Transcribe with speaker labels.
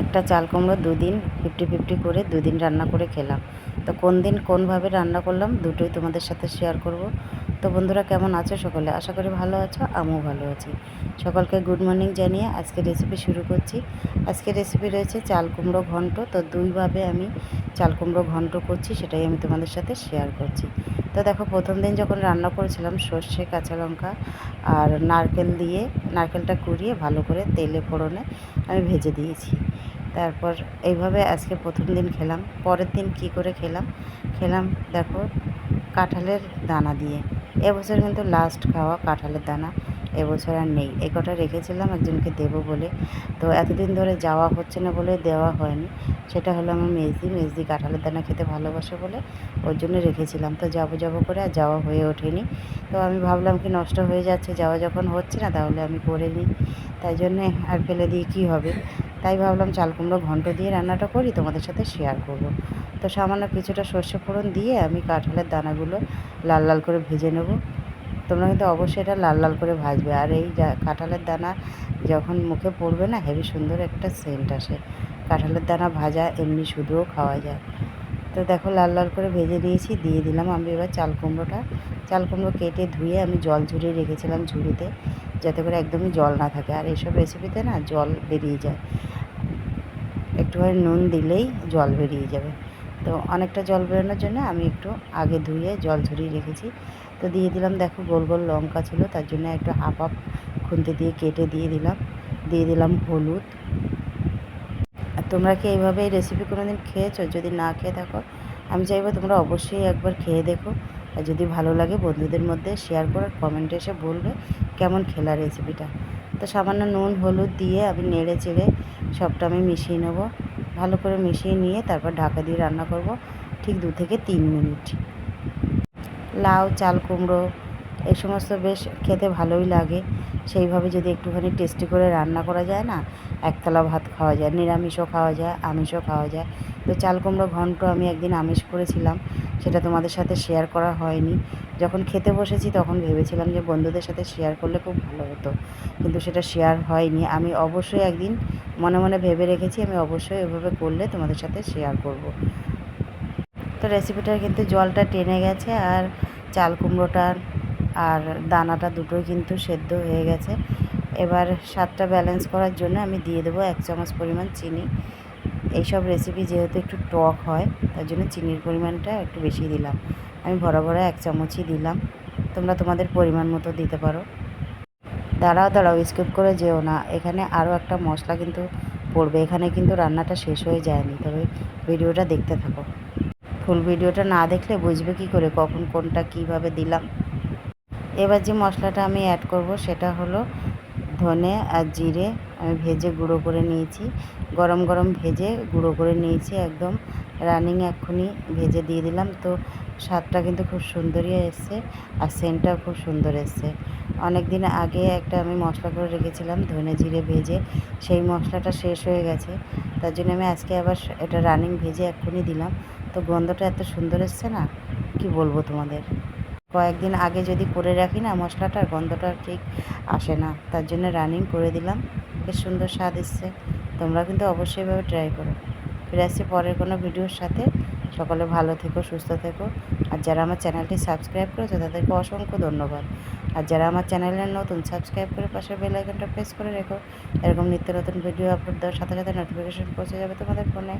Speaker 1: একটা চাল কুমড়ো দুদিন ফিফটি ফিফটি করে দুদিন রান্না করে খেলাম। তো কোন দিন কোনভাবে রান্না করলাম দুটোই তোমাদের সাথে শেয়ার করব। তো বন্ধুরা কেমন আছো সকলে? আশা করি ভালো আছো, আমিও ভালো আছি। সকলকে গুড মর্নিং জানিয়ে আজকে রেসিপি শুরু করছি। আজকে রেসিপি রয়েছে চাল কুমড়ো ঘন্ট। তো দুইভাবে আমি চাল কুমড়ো ঘন্ট করছি, সেটাই আমি তোমাদের সাথে শেয়ার করছি। তো দেখো, প্রথম দিন যখন রান্না করেছিলাম, সর্ষে, কাঁচা লঙ্কা আর নারকেল দিয়ে, নারকেলটা কুড়িয়ে ভালো করে তেলে ফোড়নে আমি ভেজে দিয়েছি। তারপর এইভাবে আজকে প্রথম দিন খেলাম। পরের দিন কি করে খেলাম? খেলাম দেখো, কাঁঠালের দানা দিয়ে। এবছর কিন্তু লাস্ট খাওয়া কাঁঠালের দানা। এবছর আর নেই। এ কটা রেখেছিলাম, একজনকে দেবো বলে। তো এতদিন ধরে যাওয়া হচ্ছে না বলে দেওয়া হয়নি। সেটা হলো আমার মেজদি। মেজদি কাঁঠালের দানা খেতে ভালোবাসে বলে ওর জন্য রেখেছিলাম। তো যাব যাব করে আর যাওয়া হয়ে ওঠেনি। তো আমি ভাবলাম কি নষ্ট হয়ে যাচ্ছে, যাওয়া যখন হচ্ছে না তাহলে আমি করে নিই। তাই জন্যে আর ফেলে দিয়ে কী হবে? তাই ভাবলাম চাল কুমড়ো ঘন্ট দিয়ে রান্নাটা করি, তোমাদের সাথে শেয়ার করব। তো সামান্য কিছুটা সর্ষে ফোড়ন দিয়ে আমি কাঁঠালের দানাগুলো লাল লাল করে ভেজে নেব। তোমরা কিন্তু অবশ্যই এটা লাল লাল করে ভাজবে। আর এই কাঁঠালের দানা যখন মুখে পড়বে না হেভি সুন্দর একটা সেন্ট আসে। কাঁঠালের দানা ভাজা এমনি শুধুও খাওয়া যায়। তো দেখো লাল লাল করে ভেজে দিয়েছি দিয়ে দিলাম আমি এবার চাল কুমড়োটা। চাল কুমড়ো কেটে ধুয়ে আমি জল ঝরিয়ে রেখেছিলাম ঝুড়িতে, যাতে করে একদমই জল না থাকে। আর এইসব রেসিপিতে না জল বেরিয়ে যায়। একটুখানি নুন দিলেই জল বেরিয়ে যাবে। তো অনেকটা জল বেরোনোর জন্য আমি একটু আগে ধুয়ে জল ঝরিয়ে রেখেছি। তো দিয়ে দিলাম, দেখো গোল গোল লঙ্কা ছিল, তার জন্য একটু হাফ হাফ খুন্তি দিয়ে কেটে দিয়ে দিলাম। দিয়ে দিলাম হলুদ। আর তোমরা কি এইভাবে এই রেসিপি কোনো দিন খেয়েছো? যদি না খেয়ে থাকো, আমি চাইব তোমরা অবশ্যই একবার খেয়ে দেখো। আর যদি ভালো লাগে, বন্ধুদের মধ্যে শেয়ার করে কমেন্টে এসে বলবে কেমন খেলা রেসিপিটা তো সামান্য নুন, হলুদ দিয়ে আমি নেড়ে চেড়ে সবটা আমি মিশিয়ে নেব। ভালো করে মিশিয়ে নিয়ে তারপর ঢাকা দিয়ে রান্না করব, ঠিক দু থেকে তিন মিনিট। লাউ, চাল, কুমড়ো এই সমস্ত বেশ খেতে ভালোই লাগে। সেইভাবে যদি একটুখানি টেস্টি করে রান্না করা যায় না, একতলা ভাত খাওয়া যায়, নিরামিষও খাওয়া যায়, আমিষও খাওয়া যায়। তো চাল, কুমড়ো ঘন্ট আমি একদিন আমিষ করেছিলাম, সেটা তোমাদের সাথে শেয়ার করা হয়নি। যখন খেতে বসেছি তখন ভেবেছিলাম যে বন্ধুদের সাথে শেয়ার করলে খুব ভালো হতো, কিন্তু সেটা শেয়ার হয়নি। আমি অবশ্যই একদিন মনে মনে ভেবে রেখেছি, আমি অবশ্যই এভাবে করলে তোমাদের সাথে শেয়ার করব। তো রেসিপিটার কিন্তু জলটা টেনে গেছে, আর চাল কুমড়োটার আর দানাটা দুটোই কিন্তু সেদ্ধ হয়ে গেছে। এবার স্বাদটা ব্যালেন্স করার জন্য আমি দিয়ে দেবো এক চামচ পরিমাণ চিনি। এইসব রেসিপি যেহেতু একটু টক হয়, তার জন্য চিনির পরিমাণটা একটু বেশি দিলাম। আমি ভরা ভরা এক চামচই দিলাম। তোমরা তোমাদের পরিমাণ মতো দিতে পারো। দাঁড়াও দাঁড়াও স্কিপ করে যেও না। এখানে আরও একটা মশলা কিন্তু পড়বে। এখানে কিন্তু রান্নাটা শেষ হয়ে যায়নি, তবে ভিডিওটা দেখতে থাকো। ফুল ভিডিওটা না দেখলে বুঝবে কি করে, কখন কোনটা কীভাবে দিলাম। এবার যে মশলাটা আমি অ্যাড করব সেটা হলো ধনে আর জিরে আমি ভেজে গুঁড়ো করে নিয়েছি। গরম গরম ভেজে গুঁড়ো করে নিয়েছি, একদম রানিং এক্ষুনি ভেজে দিয়ে দিলাম। তো স্বাদটা কিন্তু খুব সুন্দরই এসছে আর সেন্টটাও খুব সুন্দর এসছে। অনেক দিন আগে একটা আমি মশলা করে রেখেছিলাম ধনে জিরে ভেজে, সেই মশলাটা শেষ হয়ে গেছে। তার জন্য আমি আজকে আবার এটা রানিং ভেজে এক্ষুনি দিলাম। তো গন্ধটা এত সুন্দর এসছে না? কি বলব তোমাদের? কয়েকদিন আগে যদি করে রাখি না মশলাটার গন্ধটা ঠিক আসে না। তার জন্য রানিং করে দিলাম। বেশ সুন্দর স্বাদ এসছে। তোমরা কিন্তু অবশ্যইভাবে ট্রাই করো। ফিরে আসছি পরের কোনো ভিডিওর সাথে। সকলে ভালো থেকো, সুস্থ থেকো। আর যারা আমার চ্যানেলটি সাবস্ক্রাইব করেছে, তাদেরকে অসংখ্য ধন্যবাদ। আর যারা আমার চ্যানেলের নতুন, সাবস্ক্রাইব করে পাশে বেলাইকনটা প্রেস করে রেখো। এরকম নিত্য নতুন ভিডিও আপলোড দেওয়ার সাথে সাথে নোটিফিকেশন পৌঁছে যাবে তোমাদের ফোনে